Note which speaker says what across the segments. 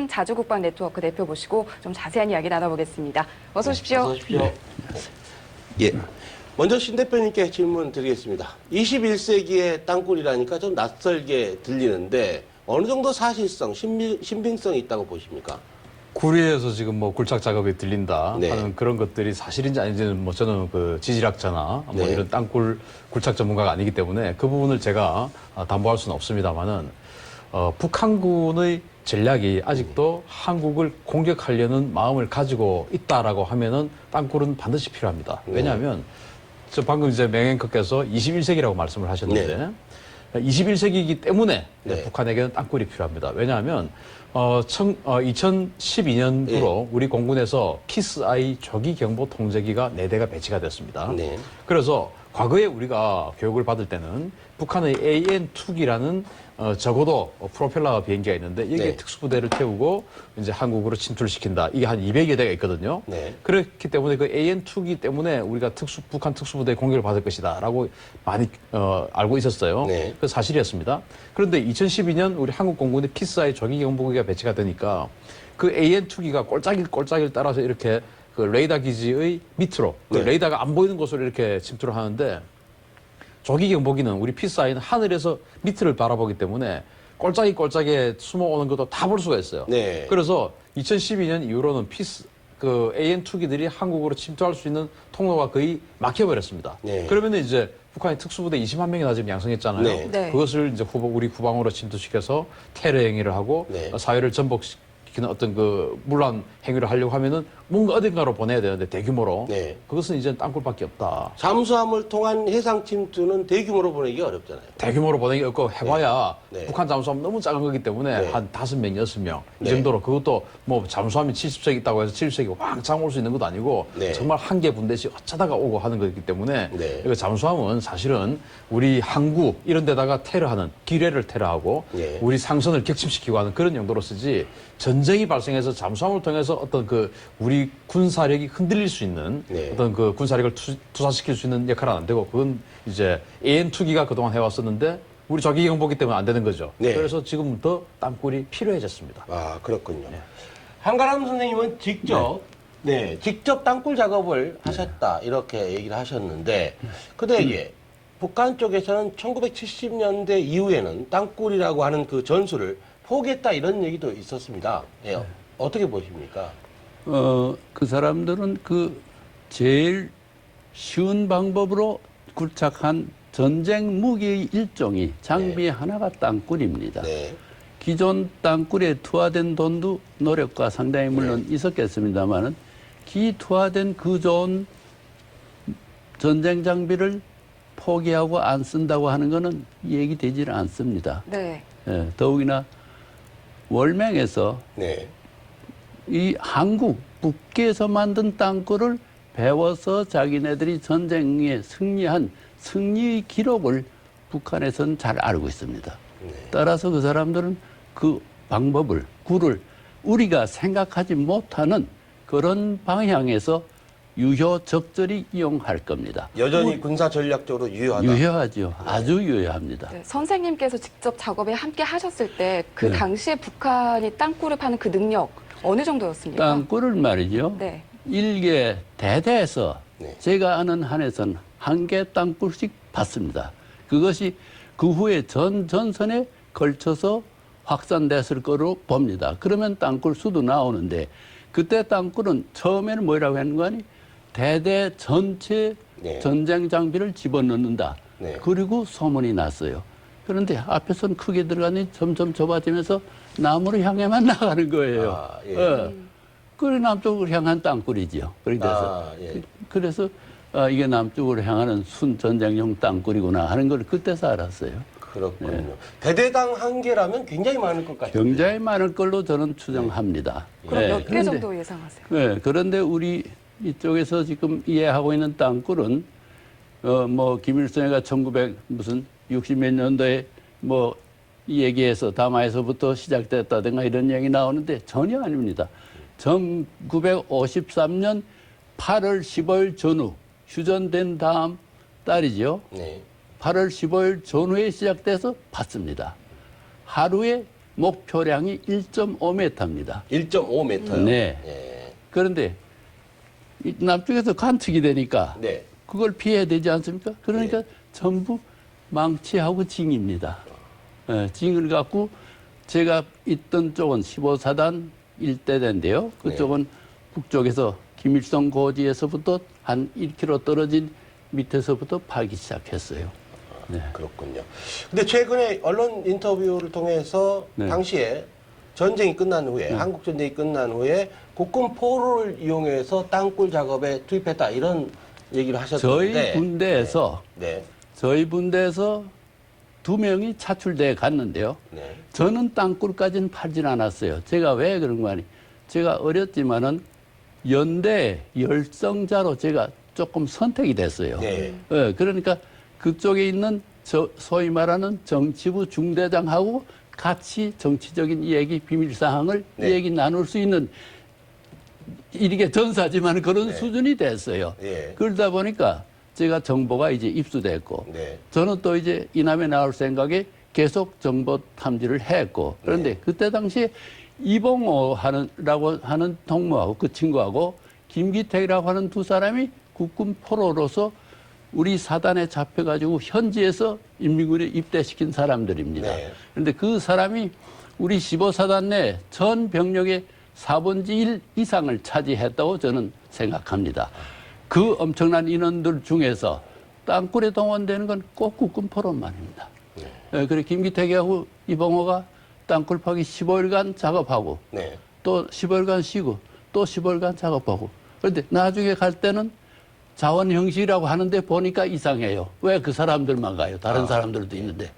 Speaker 1: 김훈 자주국방 네트워크 대표 모시고 좀 자세한 이야기 나눠보겠습니다. 어서 오십시오.
Speaker 2: 어서 오십시오. 예. 먼저 신 대표님께 질문 드리겠습니다. 21세기의 땅굴이라니까 좀 낯설게 들리는데 어느 정도 사실성, 신빙, 신빙성이 있다고 보십니까?
Speaker 3: 구리에서 지금 뭐 굴착 작업이 들린다
Speaker 2: 네.
Speaker 3: 하는 그런 것들이 사실인지 아닌지는 뭐 저는 그 지질학자나 뭐
Speaker 2: 네.
Speaker 3: 이런 땅굴 굴착 전문가가 아니기 때문에 그 부분을 제가 아, 담보할 수는 없습니다만은 어, 북한군의 전략이 아직도 한국을 공격하려는 마음을 가지고 있다라고 하면은 땅굴은 반드시 필요합니다.
Speaker 2: 네.
Speaker 3: 왜냐하면 저 방금 이제 맹앵커께서 21세기라고 말씀을 하셨는데 21세기이기 때문에
Speaker 2: 네.
Speaker 3: 북한에게는 땅굴이 필요합니다. 왜냐하면 어, 청, 어, 2012년부로
Speaker 2: 예.
Speaker 3: 우리 공군에서 키스아이 조기 경보 통제기가 4대가 배치가 됐습니다.
Speaker 2: 네.
Speaker 3: 그래서 과거에 우리가 교육을 받을 때는 북한의 AN2기라는 어, 적어도 어, 프로펠러 비행기가 있는데 여기에
Speaker 2: 네.
Speaker 3: 특수부대를 태우고 이제 한국으로 진출시킨다. 이게 한 200여 대가 있거든요.
Speaker 2: 네.
Speaker 3: 그렇기 때문에 그 AN2기 때문에 우리가 특수 북한 특수부대 공격을 받을 것이다라고 많이 어, 알고 있었어요.
Speaker 2: 네.
Speaker 3: 그 사실이었습니다. 그런데 2012년 우리 한국 공군의 키스아이 조기 경보기가 배치가 되니까 그 AN2기가 꼴짝일 꼴짝일 따라서 이렇게 그 레이더 기지의 밑으로 그
Speaker 2: 네.
Speaker 3: 레이더가 안 보이는 곳으로 이렇게 침투를 하는데 조기 경보기는 우리 피스아이는 하늘에서 밑을 바라보기 때문에 꼴짝이 꼴짝에 숨어오는 것도 다 볼 수가 있어요.
Speaker 2: 네.
Speaker 3: 그래서 2012년 이후로는 피스 그 AN2기들이 한국으로 침투할 수 있는 통로가 거의 막혀버렸습니다.
Speaker 2: 네.
Speaker 3: 그러면 이제 북한이 특수부대 20만 명이나 지금 양성했잖아요.
Speaker 2: 네.
Speaker 1: 네.
Speaker 3: 그것을 이제 후방, 우리 후방으로 침투시켜서 테러 행위를 하고
Speaker 2: 네.
Speaker 3: 사회를 전복 시키는 어떤 그 문란 행위를 하려고 하면은 뭔가 어딘가로 보내야 되는데 대규모로
Speaker 2: 네.
Speaker 3: 그것은 이제 땅굴밖에 없다.
Speaker 2: 잠수함을 통한 해상 침투는 대규모로 보내기 어렵잖아요.
Speaker 3: 대규모로 보내기 없고 해봐야
Speaker 2: 네. 네.
Speaker 3: 북한 잠수함 너무 작은 거기 때문에
Speaker 2: 네.
Speaker 3: 한 다섯 명, 여섯 명 이
Speaker 2: 네.
Speaker 3: 정도로 그것도 뭐 잠수함이 70隻있다고 해서 70隻왕창 올 수 있는 것도 아니고
Speaker 2: 네.
Speaker 3: 정말 한 개 분대씩 어쩌다가 오고 하는 거기 때문에
Speaker 2: 네.
Speaker 3: 이거 잠수함은 사실은 우리 항구 이런 데다가 테러하는 기뢰를 테러하고
Speaker 2: 네.
Speaker 3: 우리 상선을 격침시키고 하는 그런 용도로 쓰지 전쟁이 발생해서 잠수함을 통해서 어떤 그 우리 군사력이 흔들릴 수 있는
Speaker 2: 네.
Speaker 3: 어떤 그 군사력을 투, 투사시킬 수 있는 역할은 안 되고 그건 이제 AN2기가 그동안 해왔었는데 우리 조기 경보기 때문에 안 되는 거죠.
Speaker 2: 네.
Speaker 3: 그래서 지금부터 땅굴이 필요해졌습니다.
Speaker 2: 아, 그렇군요. 한가람 선생님은 직접 네. 직접 땅굴 작업을 하셨다 이렇게 얘기를 하셨는데 근데 이게 북한 쪽에서는 1970년대 이후에는 땅굴이라고 하는 그 전술을 포기했다 이런 얘기도 있었습니다. 예. 어떻게 보십니까?
Speaker 4: 어, 그 사람들은 그 제일 쉬운 방법으로 굴착한 전쟁 무기의 일종이 장비 하나가 땅굴입니다.
Speaker 2: 네.
Speaker 4: 기존 땅굴에 투하된 돈도 노력과 상당히 물론 있었겠습니다만은 기 투하된 그 좋은 전쟁 장비를 포기하고 안 쓴다고 하는 것은 얘기되질 않습니다.
Speaker 1: 네.
Speaker 4: 예, 더욱이나 월맹에서
Speaker 2: 네.
Speaker 4: 이 한국 북계에서 만든 땅굴을 배워서 자기네들이 전쟁에 승리한 승리의 기록을 북한에서는 잘 알고 있습니다. 따라서 그 사람들은 그 방법을 굴을 우리가 생각하지 못하는 그런 방향에서 유효 적절히 이용할 겁니다.
Speaker 2: 여전히 군사 전략적으로 유효하다.
Speaker 4: 유효하죠. 아주 유효합니다.
Speaker 1: 네, 선생님께서 직접 작업에 함께 하셨을 때 그
Speaker 4: 네.
Speaker 1: 당시에 북한이 땅굴을 파는 그 능력 어느 정도였습니까?
Speaker 4: 땅굴을 말이죠.
Speaker 1: 네.
Speaker 4: 일개 대대에서
Speaker 2: 네.
Speaker 4: 제가 아는 한에선 한 개 땅굴씩 받습니다. 그것이 그 후에 전 전선에 걸쳐서 확산됐을 거로 봅니다. 그러면 땅굴 수도 나오는데 그때 땅굴은 처음에는 뭐라고 하는 거 아니? 대대 전체
Speaker 2: 네.
Speaker 4: 전쟁 장비를 집어넣는다.
Speaker 2: 네.
Speaker 4: 그리고 소문이 났어요. 그런데 앞에서는 크게 들어가니 점점 좁아지면서 남으로 향해만 나가는 거예요.
Speaker 2: 아, 예.
Speaker 4: 예. 그 남쪽으로 향한 땅굴이죠. 돼서.
Speaker 2: 아, 예.
Speaker 4: 그- 그래서 아, 이게 남쪽으로 향하는 순 전쟁용 땅굴이구나 하는 걸 그때서 알았어요.
Speaker 2: 그렇군요. 대대당 한 개라면 굉장히 많을 것 같아요.
Speaker 4: 굉장히 많을 걸로 저는 추정합니다.
Speaker 1: 그럼
Speaker 4: 예,
Speaker 1: 몇개 정도 예상하세요?
Speaker 4: 네, 그런데 우리 이쪽에서 지금 이해하고 있는 땅굴은 어 뭐 김일성이가 1900 무슨 60몇 년도에 뭐이 얘기에서 담화에서부터 시작됐다든가 이런 얘기 나오는데 전혀 아닙니다. 1953년 8월 15일 전후 휴전된 다음 달이죠.
Speaker 2: 네.
Speaker 4: 8월 15일 전후에 시작돼서 받습니다. 하루에 목표량이 1.5m입니다.
Speaker 2: 1.5m요.
Speaker 4: 네.
Speaker 2: 예.
Speaker 4: 그런데 이 남쪽에서 관측이 되니까
Speaker 2: 네.
Speaker 4: 그걸 피해야 되지 않습니까? 그러니까 전부 망치하고 징입니다. 예, 징을 갖고 제가 있던 쪽은 15사단 일대대인데요. 그쪽은 북쪽에서 김일성 고지에서부터 한 1km 떨어진 밑에서부터 파기 시작했어요. 네.
Speaker 2: 그렇군요. 근데 최근에 언론 인터뷰를 통해서
Speaker 4: 네.
Speaker 2: 당시에 전쟁이 끝난 후에 한국 전쟁이 끝난 후에 포로를 이용해서 땅굴 작업에 투입했다 이런 얘기를 하셨는데
Speaker 4: 저희 군대에서
Speaker 2: 네.
Speaker 4: 저희 군대에서 두 명이 차출대에 갔는데요.
Speaker 2: 네.
Speaker 4: 저는 땅굴까지는 팔진 않았어요. 제가 왜 그런 거 아니? 제가 어렸지만은 연대 열성자로 제가 조금 선택이 됐어요.
Speaker 2: 네.
Speaker 4: 예, 그러니까 그쪽에 있는 저 소위 말하는 정치부 중대장하고 같이 정치적인 얘기, 비밀 사항을
Speaker 2: 네.
Speaker 4: 얘기 나눌 수 있는 이게 전사지만 그런
Speaker 2: 네.
Speaker 4: 수준이 됐어요.
Speaker 2: 예.
Speaker 4: 그러다 보니까 제가 정보가 이제 입수됐고
Speaker 2: 네.
Speaker 4: 저는 또 이제 이남에 나올 생각에 계속 정보 탐지를 했고 그런데
Speaker 2: 네.
Speaker 4: 그때 당시에 이봉호 하는라고 하는 동무하고 그 친구하고 김기택이라고 하는 두 사람이 국군 포로로서 우리 사단에 잡혀가지고 현지에서 인민군에 입대시킨 사람들입니다.
Speaker 2: 네.
Speaker 4: 그런데 그 사람이 우리 15사단 내 전 병력의 4분의 1 이상을 차지했다고 저는 생각합니다. 그 엄청난 인원들 중에서 땅굴에 동원되는 건 꼭 국군 포로만입니다. 예, 그래 김기택하고 이봉호가 땅굴 파기 15일간 작업하고
Speaker 2: 네.
Speaker 4: 또 15일간 쉬고 또 15일간 작업하고 그런데 나중에 갈 때는 자원 형식이라고 하는데 보니까 이상해요. 왜 그 사람들만 가요? 다른 사람들도 있는데.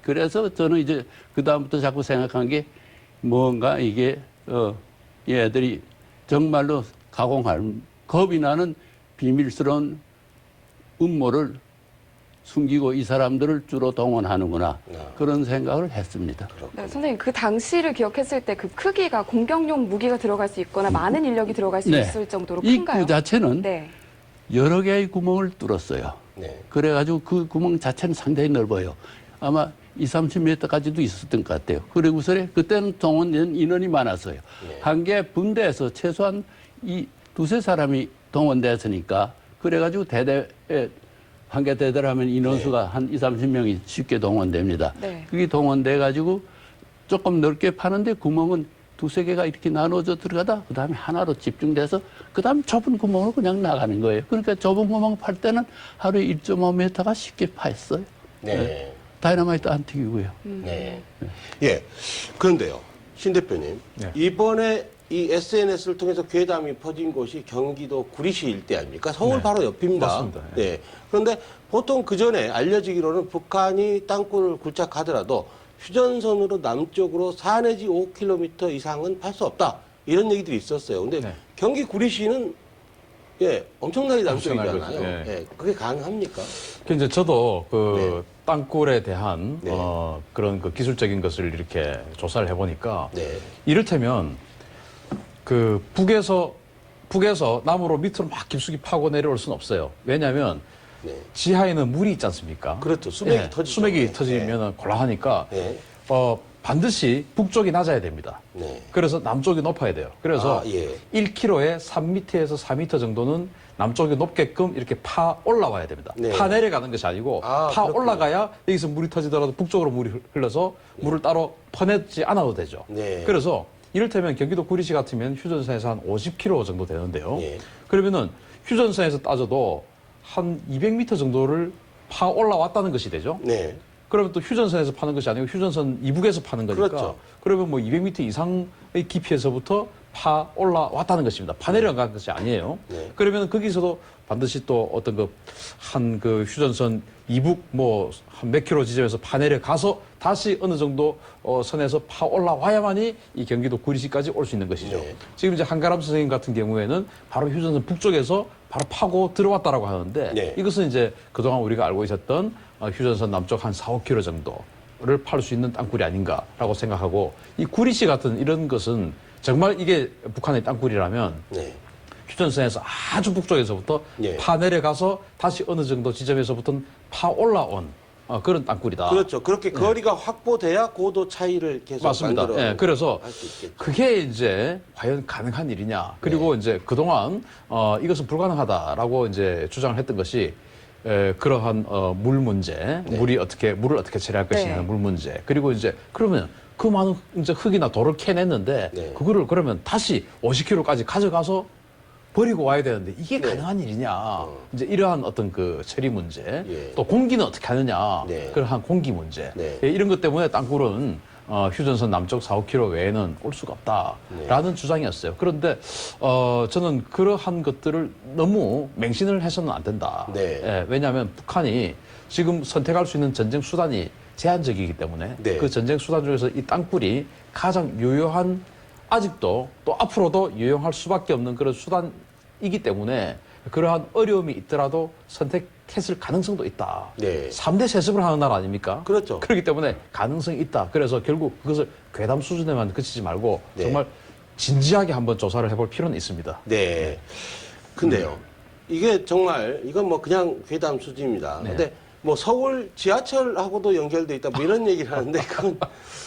Speaker 4: 그래서 저는 이제 그다음부터 자꾸 생각한 게 뭔가 이게 어 얘들이 정말로 가공할 겁이 나는 비밀스러운 음모를 숨기고 이 사람들을 주로 동원하는구나 그런 생각을 했습니다.
Speaker 1: 네, 선생님 그 당시를 기억했을 때 그 크기가 공격용 무기가 들어갈 수 있거나 많은 인력이 들어갈 수
Speaker 4: 네.
Speaker 1: 있을 정도로 큰가요?
Speaker 4: 입구 자체는
Speaker 1: 네.
Speaker 4: 여러 개의 구멍을 뚫었어요.
Speaker 2: 네.
Speaker 4: 그래가지고 그 구멍 자체는 상당히 넓어요. 아마 2, 30m까지도 있었던 것 같아요. 그리고서 그때는 동원된 인원이 많았어요.
Speaker 2: 네.
Speaker 4: 한개 분대에서 최소한 이 두세 사람이 동원됐으니까 그래가지고 대대에 한개 대대를 하면 인원수가 한 2, 30명이 쉽게 동원됩니다.
Speaker 1: 네.
Speaker 4: 그게 동원돼가지고 조금 넓게 파는데 구멍은 두세 개가 이렇게 나눠져 들어가다 그 다음에 하나로 집중돼서 그 다음에 좁은 구멍으로 그냥 나가는 거예요. 그러니까 좁은 구멍 팔 때는 하루에 1.5m가 쉽게 파였어요.
Speaker 2: 네.
Speaker 4: 다이너마이트 안 튀기고요.
Speaker 2: 네. 예. 그런데요, 신 대표님.
Speaker 3: 네.
Speaker 2: 이번에 이 SNS를 통해서 괴담이 퍼진 곳이 경기도 구리시 일대 아닙니까? 서울
Speaker 3: 네.
Speaker 2: 바로 옆입니다.
Speaker 3: 맞습니다. 예.
Speaker 2: 네. 그런데 보통 그 전에 알려지기로는 북한이 땅굴을 굴착하더라도 휴전선으로 남쪽으로 4 내지 5km 이상은 팔 수 없다. 이런 얘기들이 있었어요. 근데
Speaker 3: 네.
Speaker 2: 경기 구리시는 예, 엄청나게 남쪽이잖아요.
Speaker 3: 엄청나게 그렇죠. 예.
Speaker 2: 예, 그게 가능합니까?
Speaker 3: 그 이제 저도 그
Speaker 2: 네.
Speaker 3: 땅굴에 대한
Speaker 2: 네.
Speaker 3: 어, 그런 그 기술적인 것을 이렇게 조사를 해보니까
Speaker 2: 네.
Speaker 3: 이를테면 그 북에서 북에서 남으로 밑으로 막 깊숙이 파고 내려올 수는 없어요. 왜냐하면
Speaker 2: 네.
Speaker 3: 지하에는 물이 있지 않습니까?
Speaker 2: 그렇죠. 수맥이
Speaker 3: 예,
Speaker 2: 터지죠.
Speaker 3: 수맥이
Speaker 2: 네.
Speaker 3: 터지면 곤란하니까
Speaker 2: 네.
Speaker 3: 어, 반드시 북쪽이 낮아야 됩니다.
Speaker 2: 네.
Speaker 3: 그래서 남쪽이 높아야 돼요. 그래서
Speaker 2: 아, 예.
Speaker 3: 1km에 3m에서 4m 정도는 남쪽이 높게끔 이렇게 파 올라와야 됩니다.
Speaker 2: 네.
Speaker 3: 파 내려가는 것이 아니고
Speaker 2: 아,
Speaker 3: 파
Speaker 2: 그렇군요.
Speaker 3: 올라가야 여기서 물이 터지더라도 북쪽으로 물이 흘러서 물을 따로 퍼내지 않아도 되죠.
Speaker 2: 네.
Speaker 3: 그래서 이를테면 경기도 구리시 같으면 휴전선에서 한 50km 정도 되는데요.
Speaker 2: 예.
Speaker 3: 그러면은 휴전선에서 따져도 한 200m 정도를 파 올라왔다는 것이 되죠.
Speaker 2: 네.
Speaker 3: 그러면 또 휴전선에서 파는 것이 아니고 휴전선 이북에서 파는 거니까
Speaker 2: 그렇죠.
Speaker 3: 그러면 뭐 200m 이상의 깊이에서부터 파 올라왔다는 것입니다. 파 내려간 것이 아니에요.
Speaker 2: 네.
Speaker 3: 그러면 거기서도 반드시 또 어떤 그한그 휴전선 이북 뭐 한 몇 킬로 지점에서 파 내려가서 다시 어느 정도 어 선에서 파 올라와야만이 이 경기도 구리시까지 올 수 있는 것이죠.
Speaker 2: 네.
Speaker 3: 지금 이제 한가람 선생님 같은 경우에는 바로 휴전선 북쪽에서 바로 파고 들어왔다라고 하는데
Speaker 2: 네.
Speaker 3: 이것은 이제 그동안 우리가 알고 있었던 어, 휴전선 남쪽 한 4, 5km 정도 를 팔 수 있는 땅굴이 아닌가라고 생각하고 이 구리시 같은 이런 것은 정말 이게 북한의 땅굴이라면
Speaker 2: 네.
Speaker 3: 휴전선에서 아주 북쪽에서부터
Speaker 2: 예.
Speaker 3: 파 내려가서 다시 어느 정도 지점에서부터는 파 올라온 어, 그런 땅굴이다.
Speaker 2: 그렇죠. 그렇게 거리가 확보돼야 고도 차이를 계속
Speaker 3: 맞습니다.
Speaker 2: 만들어
Speaker 3: 예, 그래서
Speaker 2: 할수 있겠죠.
Speaker 3: 그게 이제 과연 가능한 일이냐. 그리고
Speaker 2: 네.
Speaker 3: 이제 그동안 어, 이것은 불가능하다라고 이제 주장을 했던 것이 에, 그러한 어, 물 문제,
Speaker 2: 네.
Speaker 3: 물이 어떻게 물을 어떻게 처리할 것이냐
Speaker 1: 네.
Speaker 3: 물 문제. 그리고 이제 그러면 그 많은 이제 흙이나 돌을 캐냈는데
Speaker 2: 네.
Speaker 3: 그거를 그러면 다시 50km까지 가져가서 버리고 와야 되는데 이게
Speaker 2: 네.
Speaker 3: 가능한 일이냐. 이제 이러한 어떤 그 처리 문제,
Speaker 2: 예.
Speaker 3: 또 공기는 어떻게 하느냐.
Speaker 2: 네.
Speaker 3: 그러한 공기 문제.
Speaker 2: 네.
Speaker 3: 예, 이런 것 때문에 땅굴은 어, 휴전선 남쪽 4, 5km 외에는 올 수가 없다라는 주장이었어요. 그런데 어, 저는 그러한 것들을 너무 맹신을 해서는 안 된다.
Speaker 2: 네.
Speaker 3: 예, 왜냐하면 북한이 지금 선택할 수 있는 전쟁 수단이 제한적이기 때문에
Speaker 2: 네.
Speaker 3: 그 전쟁 수단 중에서 이 땅굴이 가장 유효한 아직도 또 앞으로도 유용할 수밖에 없는 그런 수단이기 때문에 그러한 어려움이 있더라도 선택했을 가능성도 있다.
Speaker 2: 네.
Speaker 3: 삼대 세습을 하는 나라 아닙니까?
Speaker 2: 그렇죠.
Speaker 3: 그렇기 때문에 가능성이 있다. 그래서 결국 그것을 괴담 수준에만 그치지 말고
Speaker 2: 네.
Speaker 3: 정말 진지하게 한번 조사를 해볼 필요는 있습니다.
Speaker 2: 네. 근데요. 이게 정말 이건 뭐 그냥 괴담 수준입니다.
Speaker 3: 네.
Speaker 2: 근데 뭐 서울 지하철하고도 연결돼 있다 뭐 이런 얘기를 하는데 그건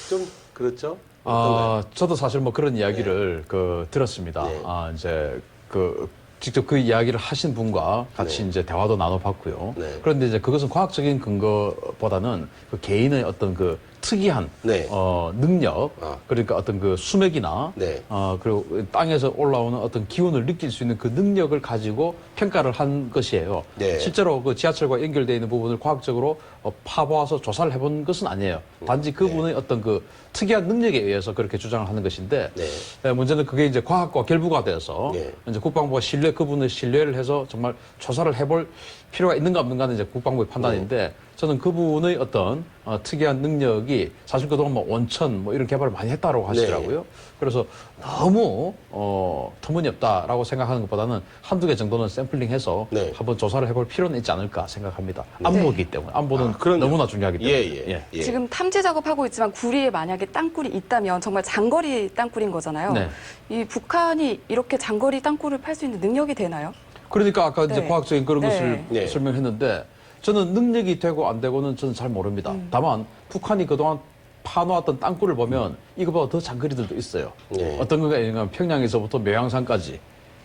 Speaker 2: 좀 그렇죠?
Speaker 3: 아, 저도 사실 뭐 그런 이야기를 그 들었습니다.
Speaker 2: 네.
Speaker 3: 아, 이제 그 직접 그 이야기를 하신 분과 같이
Speaker 2: 네.
Speaker 3: 이제 대화도 나눠봤고요.
Speaker 2: 네.
Speaker 3: 그런데 이제 그것은 과학적인 근거보다는 그 개인의 어떤 그 특이한
Speaker 2: 네.
Speaker 3: 어, 능력,
Speaker 2: 아.
Speaker 3: 그러니까 어떤 그 수맥이나
Speaker 2: 네.
Speaker 3: 어, 그리고 땅에서 올라오는 어떤 기운을 느낄 수 있는 그 능력을 가지고 평가를 한 것이에요.
Speaker 2: 네.
Speaker 3: 실제로 그 지하철과 연결되어 있는 부분을 과학적으로 어, 파보아서 조사를 해본 것은 아니에요. 단지 그분의 어떤 그 특이한 능력에 의해서 그렇게 주장을 하는 것인데
Speaker 2: 네.
Speaker 3: 예, 문제는 그게 이제 과학과 결부가 돼서
Speaker 2: 네.
Speaker 3: 이제 국방부가 신뢰 그분을 신뢰를 해서 정말 조사를 해볼 필요가 있는가 없는가는 이제 국방부의 판단인데 저는 그분의 어떤 어, 특이한 능력이 사실 그동안 뭐 원천 뭐 이런 개발을 많이 했다라고 하시더라고요. 그래서 너무 어, 터무니없다라고 생각하는 것보다는 한두 개 정도는 샘플링해서
Speaker 2: 네.
Speaker 3: 한번 조사를 해볼 필요는 있지 않을까 생각합니다. 안보기 때문에 안보는
Speaker 2: 아, 그럼요.
Speaker 3: 너무나 중요하기 때문에.
Speaker 2: 예, 예. 예.
Speaker 1: 지금 탐지 작업하고 있지만 구리에 만약에 땅굴이 있다면 정말 장거리 땅굴인 거잖아요.
Speaker 3: 네.
Speaker 1: 이 북한이 이렇게 장거리 땅굴을 팔 수 있는 능력이 되나요?
Speaker 3: 그러니까 아까 이제
Speaker 1: 네.
Speaker 3: 과학적인 그런
Speaker 1: 네.
Speaker 3: 것을
Speaker 2: 네.
Speaker 3: 설명했는데 저는 능력이 되고 안 되고는 저는 잘 모릅니다.
Speaker 1: 음.
Speaker 3: 다만 북한이 그동안 파놓았던 땅굴을 보면 이거보다 더 장거리들도 있어요.
Speaker 2: 네.
Speaker 3: 어떤 거가 있냐면 평양에서부터 매양산까지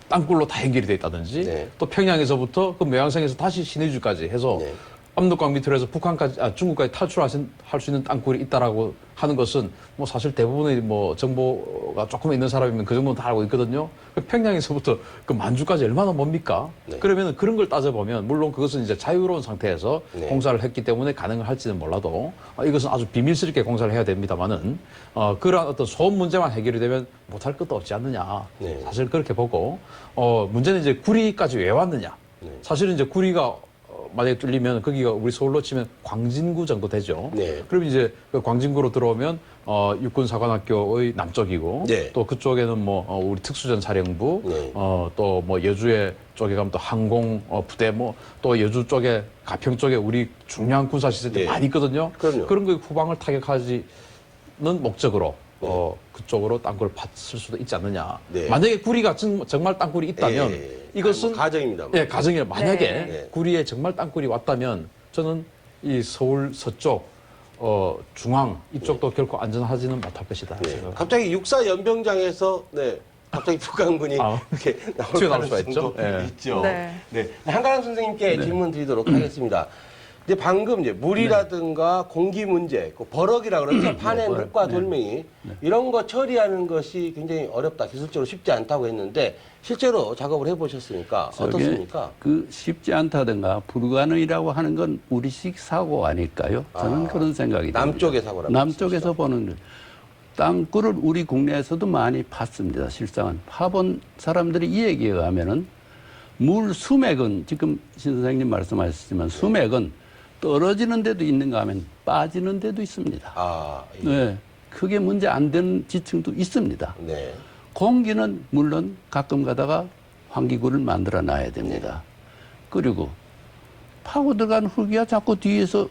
Speaker 3: 땅굴로 다 연결이 돼 있다든지
Speaker 2: 네.
Speaker 3: 또 평양에서부터 그 매양산에서 다시 신해주까지 해서
Speaker 2: 네.
Speaker 3: 압록강 밑으로 해서 북한까지 아, 중국까지 탈출할 수 있는 땅굴이 있다라고 하는 것은 뭐 사실 대부분의 뭐 정보가 조금 있는 사람이면 그 정도는 다 알고 있거든요. 그 평양에서부터 그 만주까지 얼마나 멉니까?
Speaker 2: 네.
Speaker 3: 그러면 그런 걸 따져보면 물론 그것은 이제 자유로운 상태에서
Speaker 2: 네.
Speaker 3: 공사를 했기 때문에 가능을 할지는 몰라도 아, 이것은 아주 비밀스럽게 공사를 해야 됩니다만은 어, 그러한 어떤 소음 문제만 해결이 되면 못할 것도 없지 않느냐.
Speaker 2: 네.
Speaker 3: 사실 그렇게 보고 어, 문제는 이제 구리까지 왜 왔느냐.
Speaker 2: 네.
Speaker 3: 사실은 이제 구리가 어, 만약에 뚫리면 거기가 우리 서울로 치면 광진구 정도 되죠.
Speaker 2: 네.
Speaker 3: 그럼 이제 그 광진구로 들어오면 어, 육군사관학교의 남쪽이고
Speaker 2: 네.
Speaker 3: 또 그쪽에는 뭐 어, 우리 특수전 사령부
Speaker 2: 네.
Speaker 3: 어, 또 뭐 여주에 쪽에 가면 또 항공 어, 부대 뭐 또 여주 쪽에 가평 쪽에 우리 중요한 군사 시설들이
Speaker 2: 네.
Speaker 3: 많이 있거든요.
Speaker 2: 그럼요.
Speaker 3: 런 거에 후방을 타격하지는 목적으로 어, 그쪽으로 땅굴을 팠을 수도 있지 않느냐.
Speaker 2: 네.
Speaker 3: 만약에 구리가 정, 정말 땅굴이 있다면
Speaker 2: 예.
Speaker 3: 이것은
Speaker 2: 아니, 뭐 가정입니다.
Speaker 3: 예, 가정에 만약에
Speaker 2: 네.
Speaker 3: 구리에 정말 땅굴이 왔다면 저는 이 서울 서쪽 어 중앙 이쪽도 결코 안전하지는 못할 것이다.
Speaker 2: 네.
Speaker 3: 생각합니다.
Speaker 2: 갑자기 육사 연병장에서 네. 갑자기 북한군이
Speaker 3: 아,
Speaker 2: 이렇게 나올
Speaker 3: 튀어나올 수가 있죠. 예.
Speaker 2: 있죠.
Speaker 1: 네.
Speaker 2: 네. 한가람 선생님께 질문 드리도록 하겠습니다. 이제 방금 이제 물이라든가 공기 문제, 그 버럭이라 그러죠. 파낸
Speaker 4: 버럭. 네.
Speaker 2: 돌멩이 이런 거 처리하는 것이 굉장히 어렵다, 기술적으로 쉽지 않다고 했는데 실제로 작업을 해보셨으니까 어떻습니까?
Speaker 4: 그 쉽지 않다든가 불가능이라고 하는 건 우리식 사고 아닐까요? 저는
Speaker 2: 아,
Speaker 4: 그런 생각이 듭니다.
Speaker 2: 남쪽의 사고라고
Speaker 4: 남쪽에서 보는 거. 땅굴을 우리 국내에서도 많이 팠습니다. 실상은 파본 사람들이 이 얘기에 의하면은 물 수맥은 지금 신 선생님 말씀하셨지만 수맥은 떨어지는 데도 있는가 하면 빠지는 데도 있습니다.
Speaker 2: 아, 예.
Speaker 4: 네. 크게 문제 안 되는 지층도 있습니다.
Speaker 2: 네.
Speaker 4: 공기는 물론 가끔 가다가 환기구를 만들어 놔야 됩니다. 그리고 파고 들어간 흙이야 자꾸 뒤에서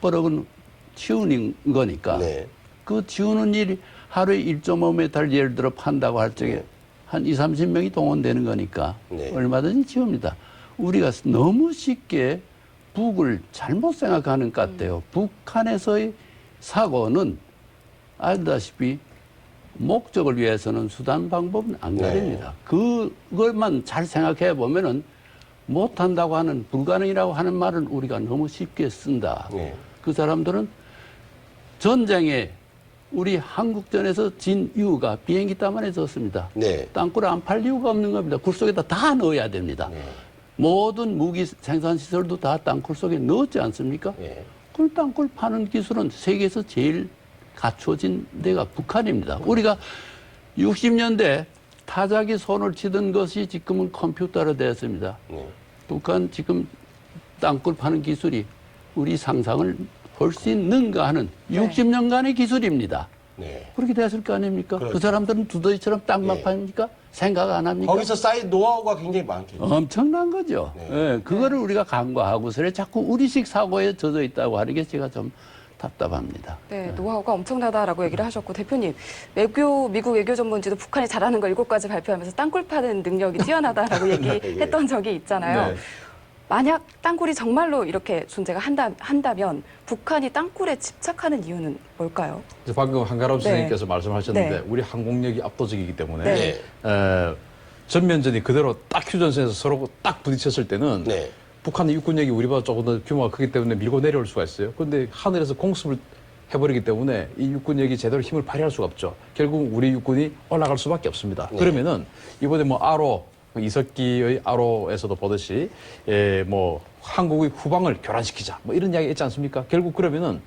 Speaker 4: 버럭은 치우는 거니까
Speaker 2: 네.
Speaker 4: 그 치우는 일이 하루에 1.5m 예를 들어 판다고 할 적에 한 2, 30명이 동원되는 거니까
Speaker 2: 네.
Speaker 4: 얼마든지 치웁니다. 우리가 너무 쉽게 북을 잘못 생각하는 것 같아요. 북한에서의 사고는 알다시피 목적을 위해서는 수단 방법은 안
Speaker 2: 네.
Speaker 4: 가립니다. 그것만 잘 생각해 보면은 못한다고 하는 불가능이라고 하는 말은 우리가 너무 쉽게 쓴다.
Speaker 2: 네.
Speaker 4: 그 사람들은 전쟁에 우리 한국전에서 진 이유가 비행기 때문에 졌습니다.
Speaker 2: 네.
Speaker 4: 땅굴 안팔 이유가 없는 겁니다. 굴 속에다 다 넣어야 됩니다.
Speaker 2: 네.
Speaker 4: 모든 무기 생산 시설도 다 땅굴 속에 넣었지 않습니까?
Speaker 2: 예.
Speaker 4: 그 땅굴 파는 기술은 세계에서 제일 갖춰진 데가 북한입니다. 우리가 60년대 타자기 손을 치던 것이 지금은 컴퓨터로 되었습니다.
Speaker 2: 네.
Speaker 4: 북한 지금 땅굴 파는 기술이 우리 상상을 훨씬 능가하는
Speaker 1: 네.
Speaker 4: 60년간의 기술입니다.
Speaker 2: 네.
Speaker 4: 그렇게 됐을 거 아닙니까? 그
Speaker 2: 그렇죠.
Speaker 4: 사람들은 두더지처럼 땅만
Speaker 2: 예.
Speaker 4: 파니까 생각 안 합니까?
Speaker 2: 거기서 쌓인 노하우가 굉장히 많겠죠.
Speaker 4: 엄청난 거죠.
Speaker 2: 네.
Speaker 4: 예, 그거를 우리가 간과하고서 자꾸 우리식 사고에 젖어 있다고 하는 게 제가 좀 답답합니다.
Speaker 1: 네, 노하우가 엄청나다라고 얘기를 하셨고 대표님 외교 미국 외교 전문지도 북한이 잘하는 거 일곱 가지 발표하면서 땅굴 파는 능력이 뛰어나다라고 얘기했던 적이 있잖아요.
Speaker 2: 네.
Speaker 1: 만약 땅굴이 정말로 이렇게 존재가 한다, 한다면 북한이 땅굴에 집착하는 이유는 뭘까요?
Speaker 3: 이제 방금 한가람
Speaker 1: 네.
Speaker 3: 선생님께서 말씀하셨는데
Speaker 1: 네.
Speaker 3: 우리 항공력이 압도적이기 때문에
Speaker 1: 네.
Speaker 2: 네.
Speaker 3: 에, 전면전이 그대로 딱 휴전선에서 서로 딱 부딪혔을 때는
Speaker 2: 네.
Speaker 3: 북한의 육군력이 우리보다 조금 더 규모가 크기 때문에 밀고 내려올 수가 있어요. 그런데 하늘에서 공습을 해버리기 때문에 이 육군력이 제대로 힘을 발휘할 수가 없죠. 결국 우리 육군이 올라갈 수밖에 없습니다.
Speaker 2: 네.
Speaker 3: 그러면은 이번에 뭐 아로 이석기의 아로에서도 보듯이 예, 뭐 한국의 후방을 교란시키자 뭐 이런 이야기 있지 않습니까? 결국 그러면은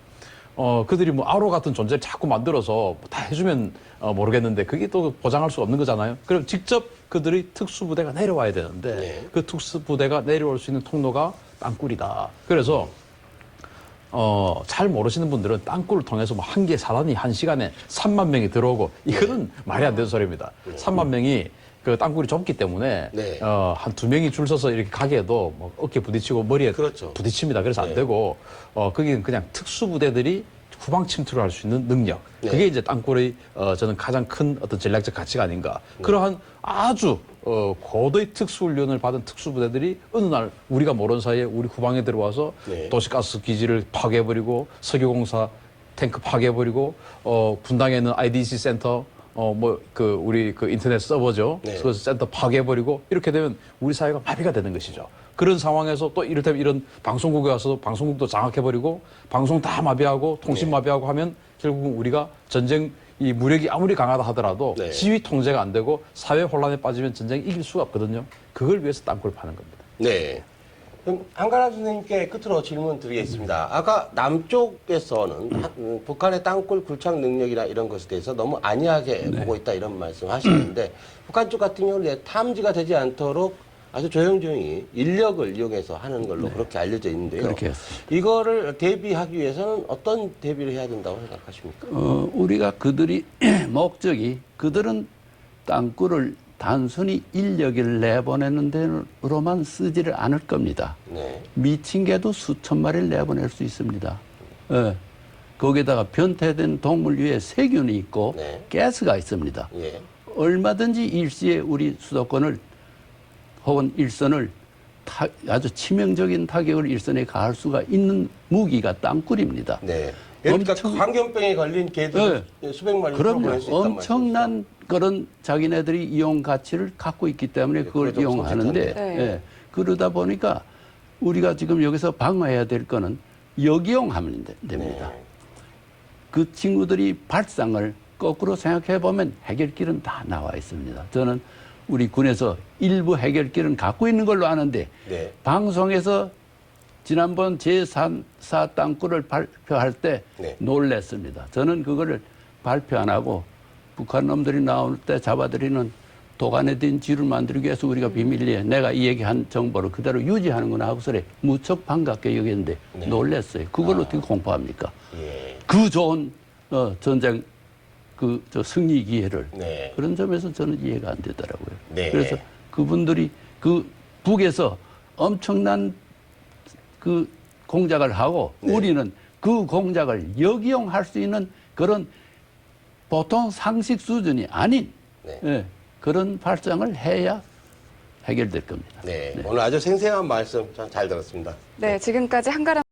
Speaker 3: 어 그들이 뭐 아로 같은 존재를 자꾸 만들어서 뭐다 해주면 어, 모르겠는데 그게 또 보장할 수 없는 거잖아요. 그럼 직접 그들이 특수부대가 내려와야 되는데
Speaker 2: 네.
Speaker 3: 그 특수부대가 내려올 수 있는 통로가 땅굴이다. 그래서 어, 잘 모르시는 분들은 땅굴을 통해서 뭐 한 개 사단이 한 시간에 3만 명이 들어오고 이거는 말이 안 되는 소리입니다. 3만 명이 그 땅굴이 좁기 때문에
Speaker 2: 네.
Speaker 3: 어, 한 두 명이 줄 서서 이렇게 가게도 뭐 어깨 부딪히고 머리에
Speaker 2: 그렇죠.
Speaker 3: 부딪힙니다. 그래서 안
Speaker 2: 네.
Speaker 3: 되고 어, 거기는 그냥 특수부대들이 후방 침투를 할 수 있는 능력.
Speaker 2: 네.
Speaker 3: 그게 이제 땅굴의 어, 저는 가장 큰 어떤 전략적 가치가 아닌가. 그러한 아주 어, 고도의 특수훈련을 받은 특수부대들이 어느 날 우리가 모르는 사이에 우리 후방에 들어와서
Speaker 2: 네.
Speaker 3: 도시가스 기지를 파괴해버리고 석유공사 탱크 파괴해버리고 어, 분당에 있는 IDC 센터 어, 뭐, 그, 우리 그 인터넷 서버죠.
Speaker 2: 네.
Speaker 3: 그 센터 파괴해버리고 이렇게 되면 우리 사회가 마비가 되는 것이죠. 그런 상황에서 또 이를테면 이런 방송국에 와서 방송국도 장악해버리고 방송 다 마비하고 통신
Speaker 2: 네.
Speaker 3: 마비하고 하면 결국은 우리가 전쟁 이 무력이 아무리 강하다 하더라도
Speaker 2: 네.
Speaker 3: 지휘 통제가 안 되고 사회 혼란에 빠지면 전쟁 이길 수가 없거든요. 그걸 위해서 땅굴 파는 겁니다.
Speaker 2: 네. 그럼 한가람 선생님께 끝으로 질문 드리겠습니다. 아까 남쪽에서는 한- 음, 북한의 땅굴 굴착 능력이나 이런 것에 대해서 너무 안이하게
Speaker 4: 네.
Speaker 2: 보고 있다 이런 말씀 하시는데 북한 쪽 같은 경우는 이제 탐지가 되지 않도록 아주 조용조용히 인력을 이용해서 하는 걸로 그렇게 알려져 있는데요.
Speaker 4: 네. 그렇게 했습니다.
Speaker 2: 이거를 대비하기 위해서는 어떤 대비를 해야 된다고 생각하십니까?
Speaker 4: 어, 우리가 그들이 목적이 그들은 땅굴을 단순히 인력을 내보내는 데로만 쓰지를 않을 겁니다.
Speaker 2: 네.
Speaker 4: 미친 개도 수천 마리를 내보낼 수 있습니다. 예. 거기다가 변태된 동물 위에 세균이 있고
Speaker 2: 네.
Speaker 4: 가스가 있습니다.
Speaker 2: 예.
Speaker 4: 얼마든지 일시에 우리 수도권을 혹은 일선을 타- 아주 치명적인 타격을 일선에 가할 수가 있는 무기가 땅굴입니다.
Speaker 2: 네. 그러니까
Speaker 4: 엄청-
Speaker 2: 광견병에 걸린 개들 수백 마리
Speaker 4: 그럼요.
Speaker 2: 보낼 수 있단
Speaker 4: 엄청난 그런 자기네들이 이용 가치를 갖고 있기 때문에
Speaker 2: 네, 그걸 좀
Speaker 4: 이용하는데
Speaker 1: 선택하네.
Speaker 4: 예. 그러다 보니까 우리가 지금 여기서 방어해야 될 거는 역이용하면 되- 됩니다.
Speaker 2: 네.
Speaker 4: 그 친구들이 발상을 거꾸로 생각해 보면 해결길은 다 나와 있습니다. 저는 우리 군에서 일부 해결길은 갖고 있는 걸로 아는데
Speaker 2: 네.
Speaker 4: 방송에서 지난번 제3사 땅굴을 발표할 때
Speaker 2: 네.
Speaker 4: 놀랬습니다. 저는 그거를 발표 안 하고 북한 놈들이 나올 때 잡아들이는 도간에 든 쥐를 만들기 위해서 우리가 비밀리에 내가 이 얘기한 정보를 그대로 유지하는구나 하고서 무척 반갑게 여겼는데
Speaker 2: 네.
Speaker 4: 놀랬어요. 그걸 어떻게 공포합니까?
Speaker 2: 예.
Speaker 4: 그 좋은 어, 전쟁 그 저 승리 기회를
Speaker 2: 네.
Speaker 4: 그런 점에서 저는 이해가 안 되더라고요.
Speaker 2: 네.
Speaker 4: 그래서 그분들이 그 북에서 엄청난 그 공작을 하고
Speaker 2: 네.
Speaker 4: 우리는 그 공작을 역이용할 수 있는 그런 보통 상식 수준이 아닌
Speaker 2: 네.
Speaker 4: 예, 그런 발상을 해야 해결될 겁니다.
Speaker 2: 네, 오늘 아주 생생한 말씀 참 잘 들었습니다.
Speaker 1: 네, 지금까지 한가람